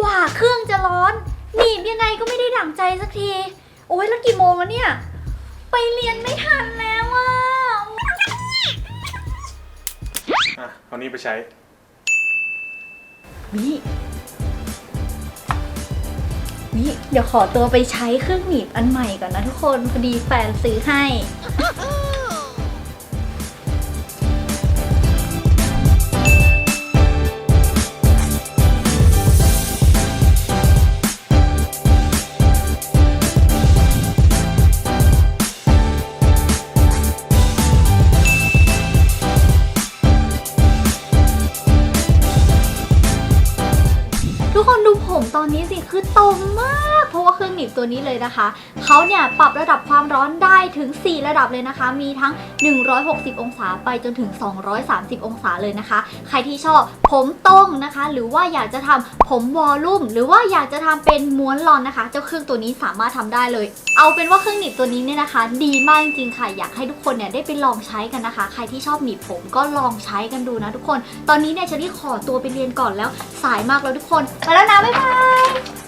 กว่าเครื่องจะร้อนหนีบยังไงก็ไม่ได้ดั่งใจสักที โอ้ยแล้วกี่โมงแล้วเนี่ย ไปเรียนไม่ทันแล้วอะอะเอานี้ไปใช้ วิวิเดี๋ยวขอตัวไปใช้เครื่องหนีบอันใหม่ก่อนนะทุกคน พอดีแฟนซื้อให้ ทุกคนดูผมตอนนี้สิคือตรงมาก ราะว่าเครื่องหนีบตัวนี้เลยนะคะเขาเนี่ยปรับระดับความร้อนได้ถึง 4 ระดับเลยนะคะ มีทั้ง 160 องศาไปจนถึง 230 องศาเลยนะคะ ใครที่ชอบผมตรงนะคะ หรือว่าอยากจะทำผมวอลลุ่ม หรือว่าอยากจะทำเป็นม้วนรอนนะคะ เจ้าเครื่องตัวนี้สามารถทำได้เลย เอาเป็นว่าเครื่องหนีบตัวนี้เนี่ยนะคะ ดีมากจริงๆค่ะ อยากให้ทุกคนเนี่ยได้ไปลองใช้กันนะคะ ใครที่ชอบหนีบผมก็ลองใช้กันดูนะทุกคน ตอนนี้เนี่ยเชอรี่ขอตัวไปเรียนก่อนแล้วสายมากแล้วทุกคน ไปแล้วนะ บ๊ายบาย